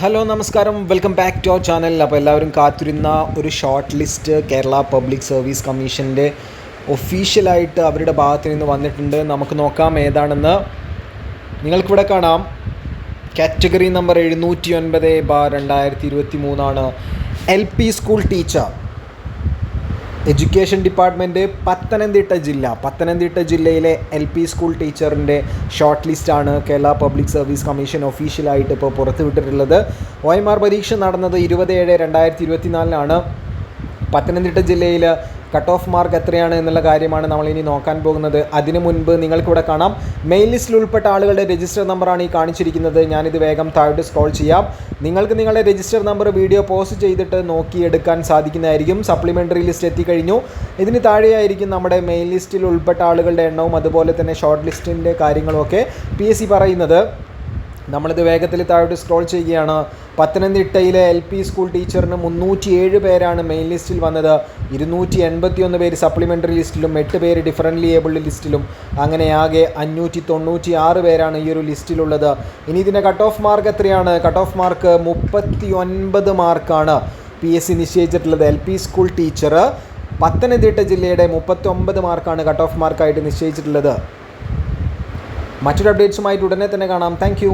Hello നമസ്കാരം. Welcome back to our channel അപ്പോൾ എല്ലാവരും കാത്തിരുന്ന ഒരു short list Kerala public service കമ്മീഷന്റെ ഒഫീഷ്യലായിട്ട് അവരുടെ ഭാഗത്ത് നിന്ന് വന്നിട്ടുണ്ട്. നമുക്ക് നോക്കാം ഏതാണെന്ന്. നിങ്ങൾക്കിവിടെ കാണാം. കാറ്റഗറി നമ്പർ എഴുന്നൂറ്റി ഒൻപത് ബാർ രണ്ടായിരത്തി ഇരുപത്തി മൂന്നാണ് L P school teacher education department Pathanamthitta ജില്ല പത്തനംതിട്ട ജില്ലയിലെ എൽ പി സ്കൂൾ ടീച്ചറിന്റെ ഷോർട്ട് ലിസ്റ്റാണ് കേരള പബ്ലിക് സർവീസ് കമ്മീഷൻ ഒഫീഷ്യലായിട്ട് ഇപ്പോൾ പുറത്തുവിട്ടിട്ടുള്ളത്. ഒ എം ആർ പരീക്ഷ നടന്നത് ഇരുപത് ഏഴ് രണ്ടായിരത്തി ഇരുപത്തിനാലിനാണ് പത്തനംതിട്ട ജില്ലയിൽ കട്ട് ഓഫ് മാർക്ക് എത്രയാണ് എന്നുള്ള കാര്യമാണ് നമ്മൾ ഇനി നോക്കാൻ പോകുന്നത്. അതിനു മുൻപ് നിങ്ങൾക്കിവിടെ കാണാം. മെയിൽ ലിസ്റ്റിൽ ഉൾപ്പെട്ട ആളുകളുടെ രജിസ്റ്റർ നമ്പറാണ് ഈ കാണിച്ചിരിക്കുന്നത്. ഞാനിത് വേഗം താഴോട്ട് സ്ക്രോൾ ചെയ്യാം. നിങ്ങൾക്ക് നിങ്ങളുടെ രജിസ്റ്റർ നമ്പർ വീഡിയോ പോസ്റ്റ് ചെയ്തിട്ട് നോക്കിയെടുക്കാൻ സാധിക്കുന്നതായിരിക്കും. സപ്ലിമെന്ററി ലിസ്റ്റ് എത്തിക്കഴിഞ്ഞു. ഇതിന് താഴെയായിരിക്കും നമ്മുടെ മെയിൽ ലിസ്റ്റിൽ ഉൾപ്പെട്ട ആളുകളുടെ എണ്ണവും അതുപോലെ തന്നെ ഷോർട്ട് ലിസ്റ്റിന്റെ കാര്യങ്ങളുമൊക്കെ പി എസ് സി പറയുന്നത്. നമ്മളിത് വേഗത്തിൽ താഴോട്ട് സ്ക്രോൾ ചെയ്യുകയാണ്. പത്തനംതിട്ടയിലെ എൽ പി സ്കൂൾ ടീച്ചറിന് മുന്നൂറ്റി ഏഴ് പേരാണ് മെയിൻ ലിസ്റ്റിൽ വന്നത്. ഇരുന്നൂറ്റി എൺപത്തി ഒന്ന് പേര് സപ്ലിമെന്ററി ലിസ്റ്റിലും എട്ട് പേര് ഡിഫറന്റ്ലി ഏബിൾഡ് ലിസ്റ്റിലും അങ്ങനെ ആകെ അഞ്ഞൂറ്റി തൊണ്ണൂറ്റി ആറ് പേരാണ് ഈ ഒരു ലിസ്റ്റിലുള്ളത് ഇനി ഇതിന്റെ കട്ട് ഓഫ് മാർക്ക് എത്രയാണ്? കട്ട് ഓഫ് മാർക്ക് മുപ്പത്തി ഒൻപത് മാർക്കാണ് P S C നിശ്ചയിച്ചിട്ടുള്ളത് L P school teacher. Pathanamthitta ജില്ലയുടെ മുപ്പത്തി ഒമ്പത് മാർക്കാണ് കട്ട് ഓഫ് മാർക്കായിട്ട് നിശ്ചയിച്ചിട്ടുള്ളത്. മറ്റൊരു അപ്ഡേറ്റ്സുമായിട്ട് ഉടനെ തന്നെ കാണാം. താങ്ക്